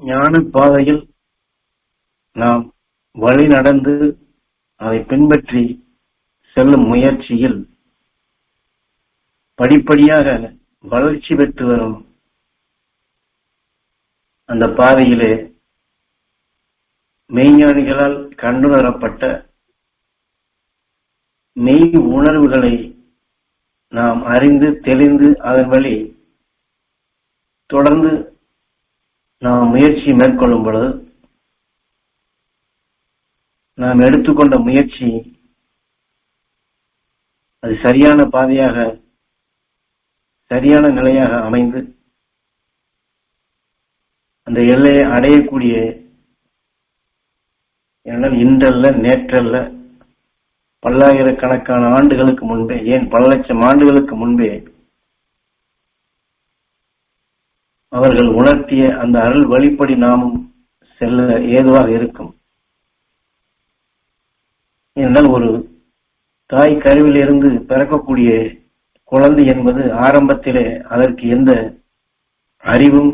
ஞான பாதையில் நாம் வழி நடந்து அதை பின்பற்றி செல்லும் முயற்சியில் படிப்படியாக வளர்ச்சி பெற்று வரும் அந்த பாதையிலே மெய்ஞானிகளால் கண்டுணரப்பட்ட மெய் உணர்வுகளை நாம் அறிந்து தெளிந்து அதன் வழி தொடர்ந்து நாம் முயற்சி மேற்கொள்ளும் பொழுது நாம் எடுத்துக்கொண்ட முயற்சி அது சரியான பாதையாக சரியான நிலையாக அமைந்து அந்த எல்லையை அடையக்கூடிய ஏனால் இன்றல்ல நேற்றல்ல பல்லாயிரக்கணக்கான ஆண்டுகளுக்கு முன்பே ஏன் பல லட்சம் ஆண்டுகளுக்கு முன்பே அவர்கள் உணர்த்திய அந்த அருள் வழிப்படி நாமும் செல்ல ஏதுவாக இருக்கும். என்றால் ஒரு தாய் கருவிலிருந்து பிறக்கக்கூடிய குழந்தை என்பது ஆரம்பத்திலே அதற்கு எந்த அறிவும்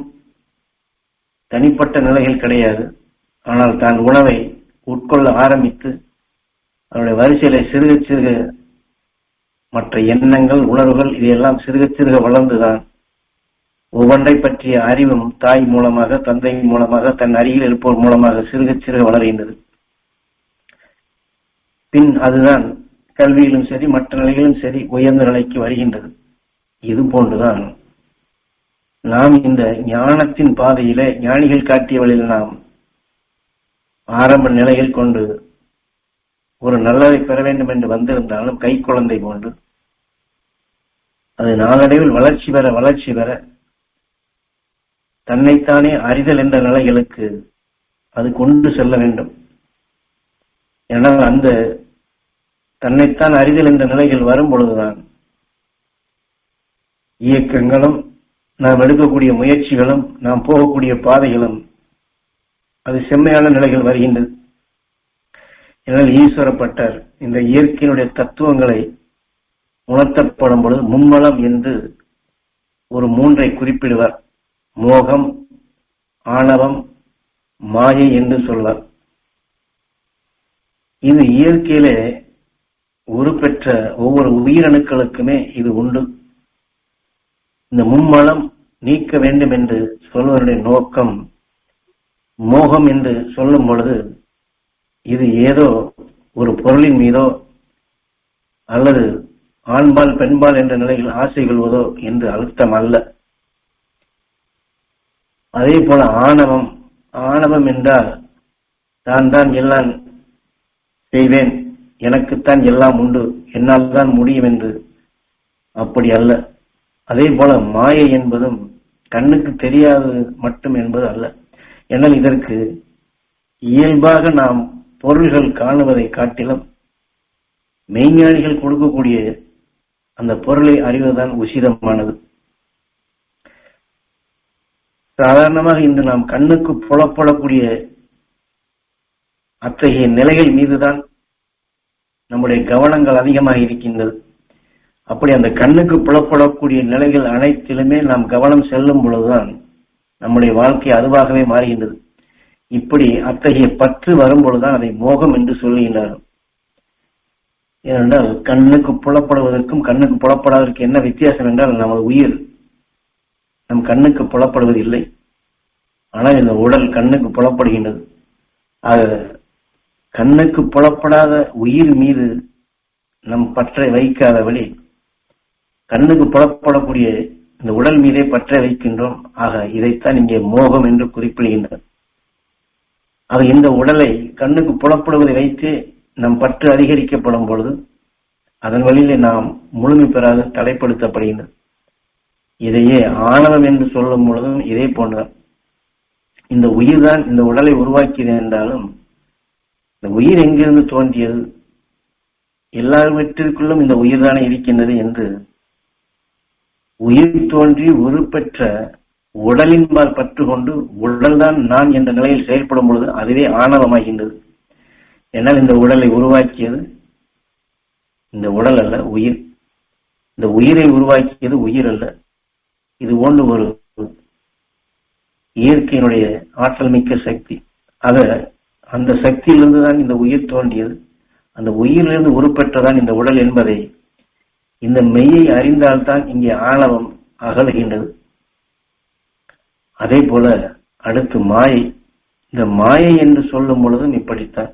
தனிப்பட்ட நிலைகள் கிடையாது. ஆனால் தான் உணவை உட்கொள்ள ஆரம்பித்து அவருடைய வரிசையில சிறுக சிறுக மற்ற எண்ணங்கள் உணர்வுகள் இதையெல்லாம் சிறுக சிறுக வளர்ந்துதான் ஒவ்வொன்றை பற்றிய அறிவும் தாய் மூலமாக தந்தை மூலமாக தன் அருகில் இருப்போர் மூலமாக சிறுக சிறுக வளர்கின்றது. பின் அதுதான் கல்வியிலும் சரி மற்ற நிலையிலும் சரி உயர்ந்த நிலைக்கு வருகின்றது. இது போன்றுதான் நாம் இந்த ஞானத்தின் பாதையிலே ஞானிகள் காட்டிய வழியில் நாம் ஆரம்ப நிலையில் கொண்டு ஒரு நல்லதை பெற வேண்டும் என்று வந்திருந்தாலும் கை குழந்தை போன்று அது நாளடைவில் வளர்ச்சி பெற வளர்ச்சி பெற தன்னைத்தானே அறிதல் என்ற நிலைகளுக்கு அது கொண்டு செல்ல வேண்டும். ஏனால் அந்த தன்னைத்தான் அறிதல் என்ற நிலைகள் வரும் பொழுதுதான் இயக்கங்களும் நாம் எடுக்கக்கூடிய முயற்சிகளும் நாம் போகக்கூடிய பாதைகளும் அது செம்மையான நிலைகள் வருகின்றது. என்னால் ஈஸ்வரப்பட்டர் இந்த இயற்கையினுடைய தத்துவங்களை உணர்த்தப்படும் பொழுது மும்மலம் என்று ஒரு மூன்றை குறிப்பிடுவார். மோகம் ஆணவம் மாயை என்று சொல்லலாம் இது இயற்கையிலே உருப்பெற்ற ஒவ்வொரு உயிரணுக்களுக்குமே இது உண்டு. இந்த மும்மலம் நீக்க வேண்டும் என்று சொல்வருடைய நோக்கம் மோகம் என்று சொல்லும் பொழுது இது ஏதோ ஒரு பொருளின் மீதோ அல்லது ஆண்பால் பெண்பால் என்ற நிலையில் ஆசை கொள்வதோ என்று அழுத்தம் அல்ல. அதே போல ஆணவம் ஆணவம் என்றால் நான் தான் எல்லாம் செய்வேன் எனக்குத்தான் எல்லாம் உண்டு என்னால் தான் முடியும் என்று. அப்படி அல்ல. அதே போல மாயை என்பதும் கண்ணுக்கு தெரியாதது மட்டும் என்பது அல்ல. என்னால் இதற்கு இயல்பாக நாம் பொருள்கள் காணுவதை காட்டிலும் மெய்ஞானிகள் கொடுக்கக்கூடிய அந்த பொருளை அறிவதுதான் உசிதமானது. சாதாரணமாக இன்று நாம் கண்ணுக்கு புலப்படக்கூடிய அத்தகைய நிலைகள் மீதுதான் நம்முடைய கவனங்கள் அதிகமாக இருக்கின்றது. அப்படி அந்த கண்ணுக்கு புலப்படக்கூடிய நிலைகள் அனைத்திலுமே நாம் கவனம் செல்லும் பொழுதுதான் நம்முடைய வாழ்க்கை அதுவாகவே மாறுகின்றது. இப்படி அத்தகைய பற்று வரும் பொழுதுதான் அதை மோகம் என்று சொல்லுகின்றார்கள் ஏனென்றால் கண்ணுக்கு புலப்படுவதற்கும் கண்ணுக்கு புலப்படாததற்கு என்ன வித்தியாசம் என்றால் நமது உயிர் நம் கண்ணுக்கு புலப்படுவது இல்லை ஆனால் இந்த உடல் கண்ணுக்கு புலப்படுகின்றது. ஆக கண்ணுக்கு புலப்படாத உயிர் மீது நம் பற்றை வைக்காத வழி கண்ணுக்கு புலப்படக்கூடிய இந்த உடல் மீதே பற்றை வைக்கின்றோம். ஆக இதைத்தான் இங்கே மோகம் என்று குறிப்பிடுகின்றது. ஆக இந்த உடலை கண்ணுக்கு புலப்படுவதை வைத்து நம் பற்று அதிகரிக்கப்படும் பொழுது அதன் வழியிலே நாம் முழுமை பெறாது தடைப்படுத்தப்படுகின்றது. இதையே ஆணவம் என்று சொல்லும் பொழுதும் இதே போன்ற இந்த உயிர் தான் இந்த உடலை உருவாக்கியது என்றாலும் இந்த உயிர் எங்கிருந்து தோன்றியது? எல்லாவற்றிற்குள்ளும் இந்த உயிர் தானே இருக்கின்றது என்று உயிர் தோன்றி உருப்பெற்ற உடலின்பால் பற்று கொண்டு உடல்தான் நான் என்ற நிலையில் செயல்படும் பொழுது அதுவே ஆணவமாகின்றது. என்னால் இந்த உடலை உருவாக்கியது இந்த உடல் அல்ல உயிர். இந்த உயிரை உருவாக்கியது உயிர் அல்ல. இது போன்று ஒரு இயற்கையினுடைய ஆற்றல் மிக்க சக்தி. ஆக அந்த சக்தியிலிருந்து தான் இந்த உயிர் தோன்றியது. அந்த உயிரிலிருந்து உருப்பெற்றதான் இந்த உடல் என்பதை இந்த மெய்யை அறிந்தால்தான் இங்கே ஆணவம் அகலுகின்றது. அதே போல அடுத்து மாயை. இந்த மாயை என்று சொல்லும் பொழுதும் இப்படித்தான்.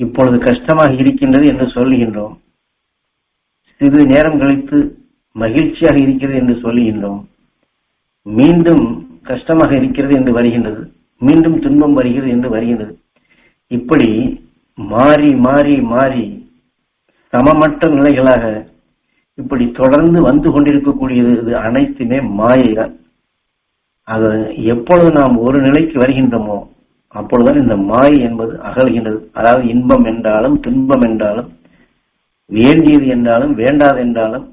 இப்பொழுது கஷ்டமாக இருக்கின்றது என்று சொல்லுகின்றோம். சிறிது நேரம் கழித்து மகிழ்ச்சியாக இருக்கிறது என்று சொல்லுகின்றோம். மீண்டும் கஷ்டமாக இருக்கிறது என்று வருகின்றது. மீண்டும் துன்பம் வருகிறது என்று வருகின்றது. இப்படி மாறி மாறி மாறி சமமற்ற நிலைகளாக இப்படி தொடர்ந்து வந்து கொண்டிருக்கக்கூடியது இது அனைத்துமே மாயைதான். அது எப்பொழுது நாம் ஒரு நிலைக்கு வருகின்றோமோ அப்பொழுதுதான் இந்த மாயை என்பது அகல்கின்றது. அதாவது இன்பம் என்றாலும் துன்பம் என்றாலும் வேண்டியது என்றாலும் வேண்டாது என்றாலும்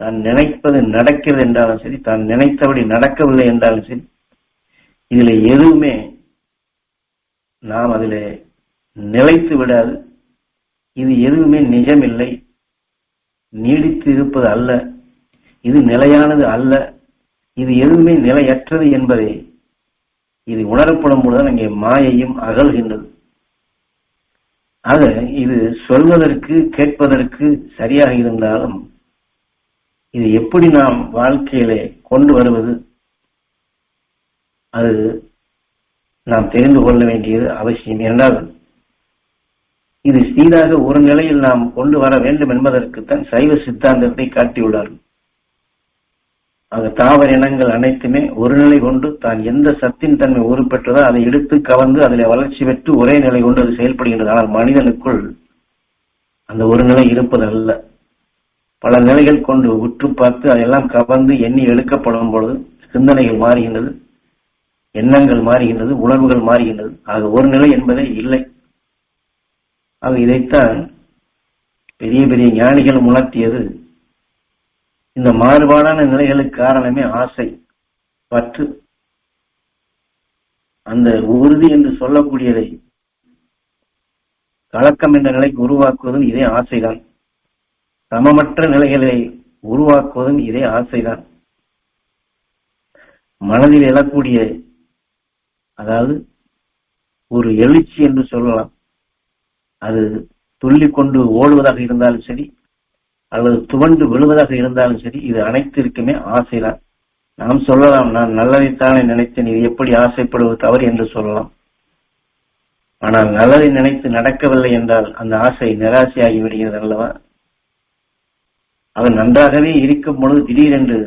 தான் நினைப்பது நடக்கிறது என்றாலும் சரி தான் நினைத்தபடி நடக்கவில்லை என்றாலும் சரி இதுல எதுவுமே நாம் அதில் நிலைத்து விடாது. இது எதுவுமே நிஜமில்லை. நீடித்து இருப்பது அல்ல. இது நிலையானது அல்ல. இது எதுவுமே நிலையற்றது என்பதை இது உணரப்படும் பொழுதுதான் இங்கே மாயையும் அகல்கின்றது. ஆக இது சொல்வதற்கு கேட்பதற்கு சரியாக இருந்தாலும் இது எப்படி நாம் வாழ்க்கையிலே கொண்டு வருவது? அது நாம் தெரிந்து கொள்ள வேண்டியது அவசியம். என்றால் இது சீராக ஒரு நிலையில் நாம் கொண்டு வர வேண்டும் என்பதற்குத்தான் சைவ சித்தாந்தத்தை காட்டியுள்ளார்கள். ஆக தாவர இனங்கள் அனைத்துமே ஒரு நிலை கொண்டு தான் எந்த சத்தின் தன்மை உருப்பெற்றதோ அதை எடுத்து கவர்ந்து அதில் வளர்ச்சி பெற்று ஒரே நிலை கொண்டு அது செயல்படுகின்றது. ஆனால் மனிதனுக்குள் அந்த ஒரு நிலை இருப்பது அல்ல பல நிலைகள் கொண்டு உற்று பார்த்து அதெல்லாம் கவர்ந்து எண்ணி எடுக்கப்படும் பொழுது சிந்தனைகள் மாறுகின்றது எண்ணங்கள் மாறுகின்றது உணர்வுகள் மாறுகின்றது. ஆக ஒரு நிலை என்பதே இல்லை. ஆக இதைத்தான் பெரிய பெரிய ஞானிகள் உணர்த்தியது. இந்த மாறுபாடான நிலைகளுக்கு காரணமே ஆசை பற்று. அந்த உறுதி என்று சொல்லக்கூடியதை கலக்கம் என்ற நிலைக்கு உருவாக்குவதும் இதே ஆசைதான். சமமற்ற நிலைகளை உருவாக்குவதும் இதே ஆசைதான். மனதில் எழக்கூடிய அதாவது ஒரு எழுச்சி என்று சொல்லலாம். அது துள்ளி கொண்டு ஓடுவதாக இருந்தாலும் சரி அல்லது துவண்டு விழுவதாக இருந்தாலும் சரி இது அனைத்திற்குமே ஆசைதான். நாம் சொல்லலாம் நான் நல்லதைத்தானே நினைத்தேன் இது எப்படி ஆசைப்படுவது தவறு என்று சொல்லலாம். ஆனால் நல்லதை நினைத்து நடக்கவில்லை என்றால் அந்த ஆசை நிராசையாகி விடுகிறது அல்லவா? அது நன்றாகவே இருக்கும் பொழுது திடீரென்று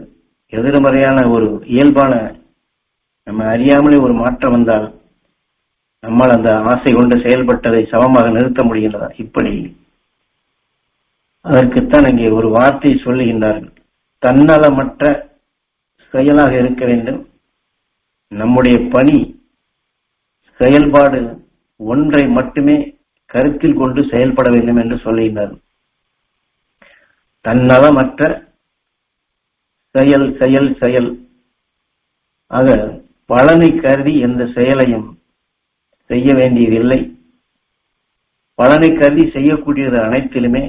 எதிர்மறையான ஒரு இயல்பான நம்ம அறியாமலே ஒரு மாற்றம் வந்தால் நம்மால் அந்த ஆசை கொண்டு செயல்பட்டதை சமமாக நிறுத்த முடிகின்றதா? இப்படி. அதற்குத்தான் இங்கே ஒரு வார்த்தை சொல்லுகின்றார்கள். தன்னலமற்ற செயலாக இருக்க வேண்டும். நம்முடைய பணி செயல்பாடு ஒன்றை மட்டுமே கருத்தில் கொண்டு செயல்பட வேண்டும் என்று சொல்லுகின்றார்கள். தன்னலமற்ற செயல் செயல் செயல். ஆக பலனை கருதி எந்த செயலையும் செய்ய வேண்டியதில்லை. பலனை கருதி செய்யக்கூடியது அனைத்திலுமே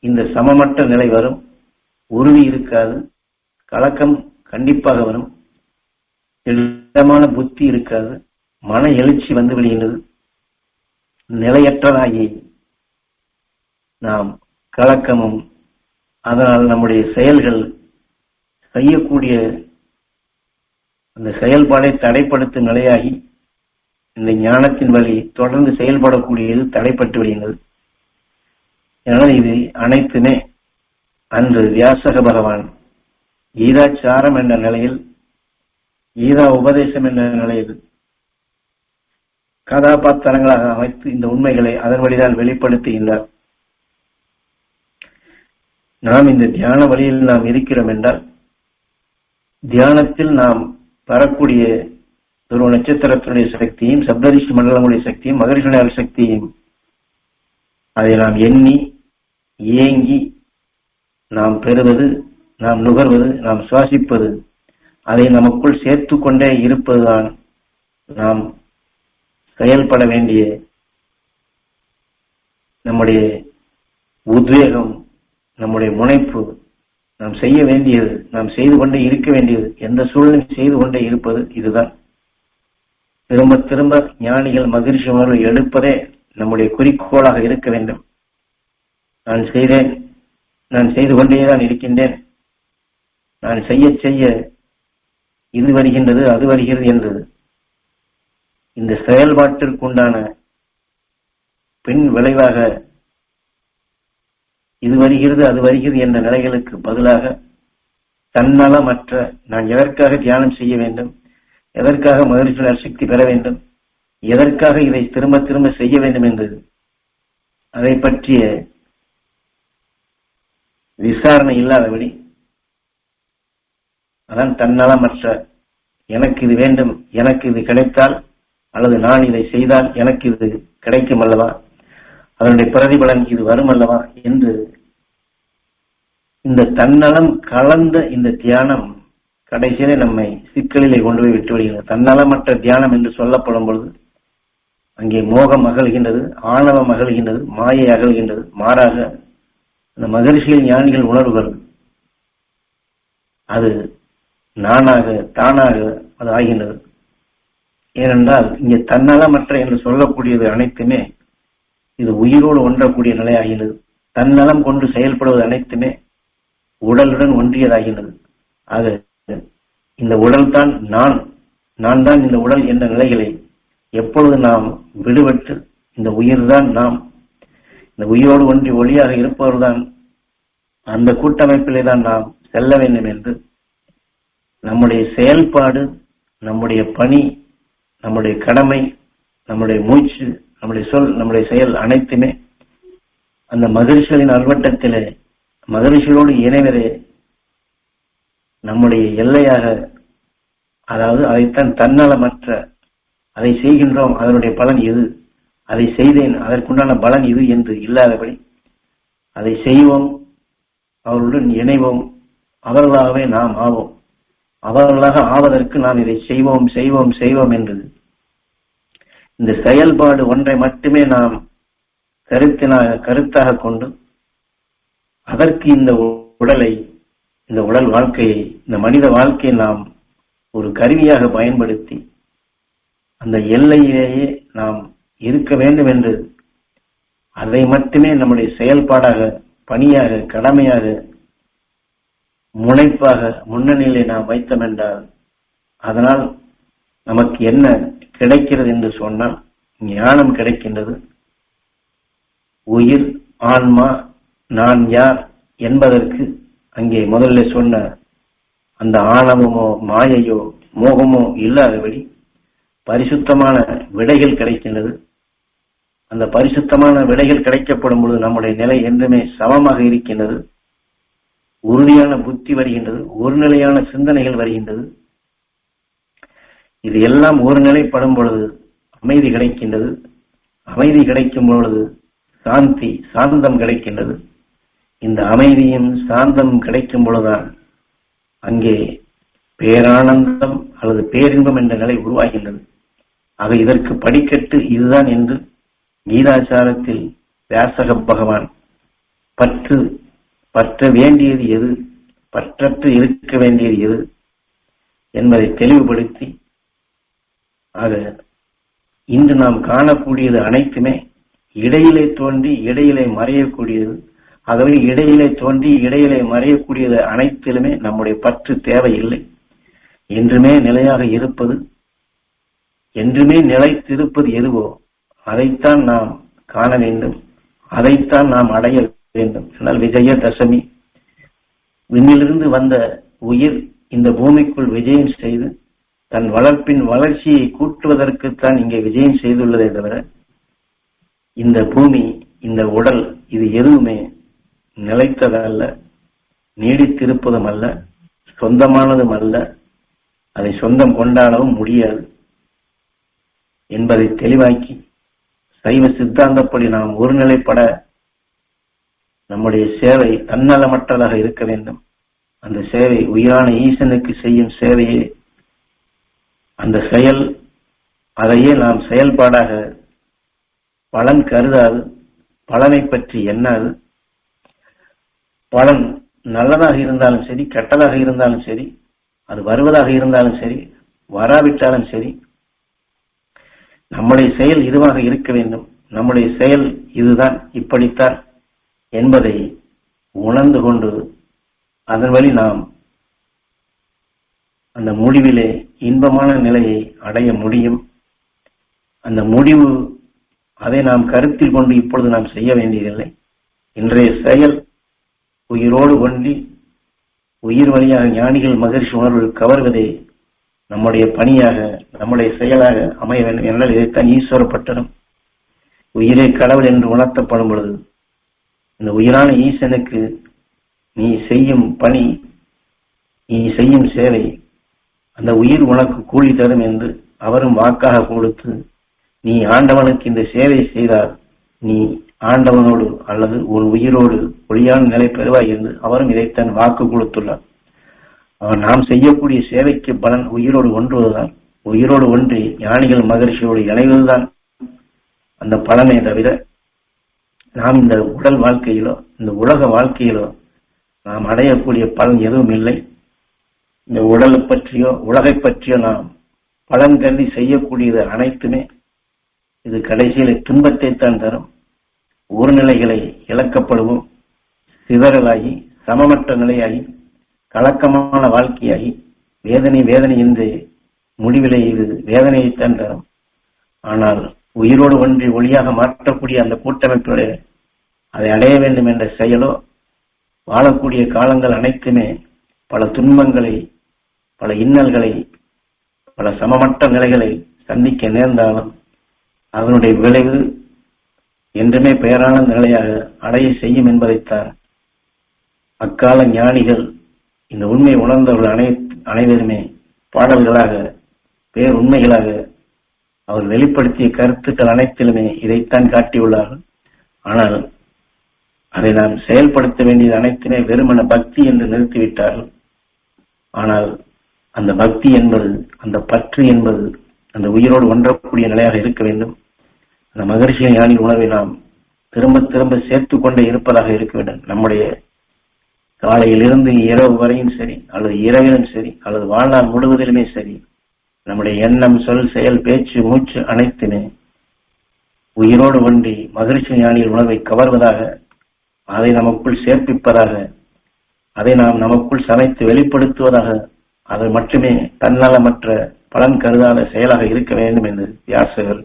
இந்த சமமற்ற நிலை வரும். உறுதி இருக்காது. கலக்கம் கண்டிப்பாக வரும். திடமான புத்தி இருக்காது. மன எழுச்சி வந்து விடுகின்றது நிலையற்றதாகி நாம் கலக்கமும் அதனால் நம்முடைய செயல்கள் செய்யக்கூடிய அந்த செயல்பாடை தடைப்படுத்தும் நிலையாகி இந்த ஞானத்தின் வழி தொடர்ந்து செயல்படக்கூடியது தடைப்பட்டு விடுகின்றது. எனவே இது அனைத்துமே அன்று வியாசக பகவான் கீதாச்சாரம் என்ற நிலையில் கீதா உபதேசம் என்ற நிலையில் கதாபாத்திரங்களாக அமைத்து இந்த உண்மைகளை அதன் வழிதான் வெளிப்படுத்துகின்றார். நாம் இந்த தியான வழியில் நாம் இருக்கிறோம் என்றால் தியானத்தில் நாம் பெறக்கூடிய துருவ நட்சத்திரத்தினுடைய சக்தியும் சப்தரிஷி மண்டலங்களுடைய சக்தியும் மகரிஷனுடைய சக்தியும் அதை நாம் எண்ணி ஏங்கி நாம் பெறுவது நாம் நுகர்வது நாம் சுவாசிப்பது அதை நமக்குள் சேர்த்து கொண்டே இருப்பதுதான் நாம் செயல்பட வேண்டிய நம்முடைய உத்வேகம் நம்முடைய முனைப்பு நாம் செய்ய வேண்டியது நாம் செய்து கொண்டே இருக்க வேண்டியது எந்த சூழ்நிலை செய்து கொண்டே இருப்பது இதுதான். திரும்ப திரும்ப ஞானிகள் மகிழ்ச்சி உணர்வு எடுப்பதே நம்முடைய குறிக்கோளாக இருக்க வேண்டும். நான் செய்தேன் நான் செய்து கொண்டேதான் இருக்கின்றேன். நான் செய்ய செய்ய இது வருகின்றது அது வருகிறது என்றது. இந்த செயல்பாட்டிற்குண்டான பின் விளைவாக இது வருகிறது அது வருகிறது என்ற நிலைகளுக்கு பதிலாக தன்னலமற்ற நான் எதற்காக தியானம் செய்ய வேண்டும்? எதற்காக மகிழ்ச்சி சக்தி பெற வேண்டும்? எதற்காக இதை திரும்ப திரும்ப செய்ய வேண்டும் என்றது அதை பற்றிய விசாரணை இல்லாதபடி அதான் தன்னலமற்ற எனக்கு இது வேண்டும் எனக்கு இது கிடைத்தால் அல்லது நான் இதை செய்தால் எனக்கு இது கிடைக்கும் அல்லவா? அதனுடைய பிரதிபலன் இது வரும் அல்லவா? என்று இந்த தன்னலம் கலந்த இந்த தியானம் கடைசியிலே நம்மை சிக்கலிலே கொண்டு போய் விட்டு விடுகிறது. தன்னலமற்ற தியானம் என்று சொல்லப்படும் பொழுது அங்கே மோகம் அகழ்கின்றது ஆணவம் அகழ்கின்றது மாயை அகழ்கின்றது மாறாக அந்த மகரிஷிகள் ஞானிகள் உணர்வுகள் அது நானாக தானாக அது ஆகின்றது. ஏனென்றால் இங்கே தன்னலமற்ற என்று சொல்லக்கூடியது அனைத்துமே இது உயிரோடு ஒன்றக்கூடிய நிலை ஆகின்றது தன்னலம் கொண்டு செயல்படுவது அனைத்துமே உடலுடன் ஒன்றியதாகின்றது. ஆக இந்த உடல் தான் நான். நான் தான் இந்த உடல் என்ற நிலைகளை எப்பொழுது நாம் விடுபட்டு இந்த உயிர் தான் நாம். இந்த உயிரோடு ஒன்றி ஒளியாக இருப்பவர்தான் அந்த கூட்டமைப்பிலே தான் நாம் செல்ல வேண்டும் என்று நம்முடைய செயல்பாடு நம்முடைய பணி நம்முடைய கடமை நம்முடைய மூச்சு நம்முடைய சொல் நம்முடைய செயல் அனைத்துமே அந்த மகிழ்ச்சிகளின் அல்வட்டத்திலே மகரிஷியோடு இணைவதே நம்முடைய எல்லையாக அதாவது அதைத்தான் தன்னலமற்ற அதை செய்கின்றோம் அதனுடைய பலன் எது? அதை செய்தேன் அதற்குண்டான பலன் இது என்று இல்லாதபடி அதை செய்வோம் அவருடன் இணைவோம் அவர்களாகவே நாம் ஆவோம். அவர்களாக ஆவதற்கு நாம் இதை செய்வோம் செய்வோம் செய்வோம் என்றது. இந்த செயல்பாடு ஒன்றை மட்டுமே நாம் கருத்தினாக கருத்தாக கொண்டு அதற்கு இந்த உடலை இந்த உடல் வாழ்க்கையை இந்த மனித வாழ்க்கையை நாம் ஒரு கருவியாக பயன்படுத்தி அந்த எல்லையிலேயே நாம் இருக்க வேண்டும் என்று அதை மட்டுமே நம்முடைய செயல்பாடாக பணியாக கடமையாக முனைப்பாக முன்னணியிலே நாம் வைத்தோம் என்றால் அதனால் நமக்கு என்ன கிடைக்கிறது என்று சொன்னால் ஞானம் கிடைக்கின்றது. உயிர் ஆன்மா நான் யார் என்பதற்கு அங்கே முதல்ல சொன்ன அந்த ஆணவமோ மாயையோ மோகமோ இல்லாதபடி பரிசுத்தமான விடைகள் கிடைக்கின்றது. அந்த பரிசுத்தமான விடைகள் கிடைக்கப்படும் பொழுது நம்முடைய நிலை என்றுமே சமமாக இருக்கின்றது. உறுதியான புத்தி வருகின்றது. ஒரு நிலையான சிந்தனைகள் வருகின்றது. இது எல்லாம் ஒரு நிலைப்படும் பொழுது அமைதி கிடைக்கின்றது. அமைதி கிடைக்கும் பொழுது சாந்தி சாந்தம் கிடைக்கின்றது. இந்த அமைதியும் சாந்தம் கிடைக்கும் பொழுதுதான் அங்கே பேரானந்தம் அல்லது பேரின்பம் என்ற நிலை உருவாகின்றது. ஆக இதற்கு படிக்கட்டு இதுதான் என்று கீதாச்சாரத்தில் வியாசக பகவான் பற்று பற்ற வேண்டியது எது? பற்றற்று இருக்க வேண்டியது எது? என்பதை தெளிவுபடுத்தி ஆக இன்று நாம் காணக்கூடியது அனைத்துமே இடையிலே தோன்றி இடையிலே மறையக்கூடியது ஆகவே இடையிலே தோன்றி இடையிலே மறையக்கூடியது அனைத்திலுமே நம்முடைய பற்று தேவையில்லை. என்றுமே நிலையாக இருப்பது என்றுமே நிலைத்திருப்பது எதுவோ அதைத்தான் நாம் காண வேண்டும். அதைத்தான் நாம் அடைய வேண்டும். என்றால் விஜய தசமி விண்ணிலிருந்து வந்த உயிர் இந்த பூமிக்குள் விஜயம் செய்து தன் வளர்ப்பின் வளர்ச்சியை கூட்டுவதற்குத்தான் இங்கே விஜயம் செய்துள்ளதே தவிர இந்த பூமி இந்த உடல் இது எதுவுமே நிலைத்ததல்ல நீடித்திருப்பதும் அல்ல சொந்தமானதும் அல்ல அதை சொந்தம் கொண்டாடவும் முடியாது என்பதை தெளிவாக்கி சைவ சித்தாந்தப்படி நாம் ஒருநிலைப்பட நம்முடைய சேவை தன்னலமற்றதாக இருக்க வேண்டும். அந்த சேவை உயிரான ஈசனுக்கு செய்யும் சேவையே. அந்த செயல் அதையே நாம் செயல்பாடாக பலன் கருதாது பலனை பற்றி எண்ணாது. பலன் நல்லதாக இருந்தாலும் சரி கெட்டதாக இருந்தாலும் சரி அது வருவதாக இருந்தாலும் சரி வராவிட்டாலும் சரி நம்முடைய செயல் இதுவாக இருக்க வேண்டும். நம்முடைய செயல் இதுதான் இப்படித்தான் என்பதை உணர்ந்து கொண்டு அதன் வழி நாம் அந்த முடிவிலே இன்பமான நிலையை அடைய முடியும். அந்த முடிவு அதை நாம் கருத்தில் கொண்டு இப்பொழுது நாம் செய்ய வேண்டியதில்லை. இன்றைய செயல் உயிரோடு ஒன்றி உயிர் வழியாக ஞானிகள் மகிழ்ச்சி உணர்வு கவர்வதே நம்முடைய பணியாக நம்முடைய செயலாக அமைய வேண்டும் என்றால் இதைத்தான் ஈஸ்வரப்பட்டனம் உயிரே கடவுள் என்று உணர்த்தப்படும் பொழுது இந்த உயிரான ஈசனுக்கு நீ செய்யும் பணி நீ செய்யும் சேவை அந்த உயிர் உனக்கு கூலி தரும் என்று அவரும் வாக்காக கொடுத்து நீ ஆண்டவனுக்கு இந்த சேவை செய்தால் நீ ஆண்டவனோடு அல்லது ஒரு உயிரோடு ஒளியான நிலை பெறுவாய் என்று அவரும் இதைத்தான் வாக்கு கொடுத்துள்ளார். அவர் நாம் செய்யக்கூடிய சேவைக்கு பலன் உயிரோடு ஒன்றுவதுதான். உயிரோடு ஒன்றி ஞானிகள் மகிழ்ச்சியோடு இணைவதுதான். அந்த பலனை தவிர நாம் இந்த உடல் வாழ்க்கையிலோ இந்த உலக வாழ்க்கையிலோ நாம் அடையக்கூடிய பலன் எதுவும் இல்லை. இந்த உடலை பற்றியோ உலகை பற்றியோ நாம் பலன் கருதி செய்யக்கூடியது அனைத்துமே இது கடைசியில் துன்பத்தை தான் தரும். ஊர்நிலைகளை இழக்கப்படுவோம். சிதறலாகி சமமற்ற நிலையாகி கலக்கமான வாழ்க்கையாகி வேதனை வேதனை என்று முடிவிலே இது வேதனையைத்தான் தரும். ஆனால் உயிரோடு ஒன்றி ஒளியாக மாற்றக்கூடிய அந்த கூட்டமைப்போடு அதை அடைய வேண்டும் என்ற செயலோ வாழக்கூடிய காலங்கள் அனைத்துமே பல துன்பங்களை பல இன்னல்களை பல சமமற்ற நிலைகளை சந்திக்க நேர்ந்தாலும் அதனுடைய விளைவு என்றுமே பெயரான நிலையாக அடைய செய்யும் என்பதைத்தான் அக்கால ஞானிகள் இந்த உண்மை உணர்ந்தவர்கள் அனை அனைவருமே பாடல்களாக பேர் உண்மைகளாக அவர் வெளிப்படுத்திய கருத்துக்கள் அனைத்திலுமே இதைத்தான் காட்டியுள்ளார்கள். ஆனால் அதை நாம் செயல்படுத்த வேண்டியது அனைத்துமே வெறுமன பக்தி என்று நிறுத்திவிட்டார்கள். ஆனால் அந்த பக்தி என்பது அந்த பற்று என்பது அந்த உயிரோடு ஒன்றக்கூடிய நிலையாக இருக்க வேண்டும். அந்த மகர்ஷி ஞானி உணவை நாம் திரும்ப திரும்ப சேர்த்து கொண்டே இருப்பதாக இருக்க வேண்டும். நம்முடைய காலையிலிருந்து இரவு வரையும் சரி அல்லது இரவிலும் சரி அல்லது வாழ்நாள் முழுவதிலுமே சரி நம்முடைய எண்ணம் சொல் செயல் பேச்சு மூச்சு அனைத்துமே உயிரோடு ஒன்றி மகிழ்ச்சி ஞானியில் உணவை கவர்வதாக அதை நமக்குள் சேர்ப்பிப்பதாக அதை நாம் நமக்குள் சமைத்து வெளிப்படுத்துவதாக அது மட்டுமே தன்னலமற்ற பலன் கருதாத செயலாக இருக்க வேண்டும் என்று வியாசகர்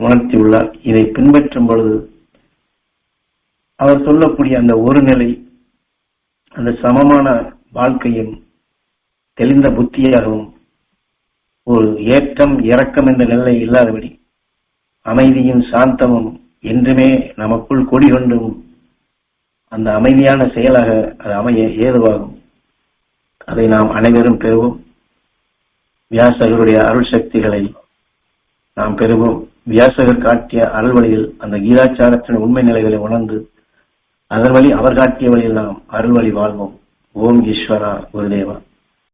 உணர்த்தியுள்ளார் இதை பின்பற்றும் பொழுது அவர் சொல்லக்கூடிய அந்த ஒரு நிலை அந்த சமமான வாழ்க்கையும் தெளிந்த புத்தியாகவும் ஒரு ஏற்றம் இறக்கம் என்ற நிலை இல்லாதபடி அமைதியும் சாந்தமும் என்றுமே நமக்குள் கொடிகொண்டும் அந்த அமைதியான செயலாக அது அமைய ஏதுவாகும். அதை நாம் அனைவரும் பெறுவோம். வியாசகருடைய அருள் சக்திகளை நாம் பெறுவோம். வியாசகர் காட்டிய அருள்வழியில் அந்த கீதாச்சாரத்தின் உண்மை நிலைகளை உணர்ந்து அதன் வழி அவர் காட்டிய வழியில் நாம் அருள்வழி வாழ்வோம். ஓம் ஈஸ்வரா குருதேவா.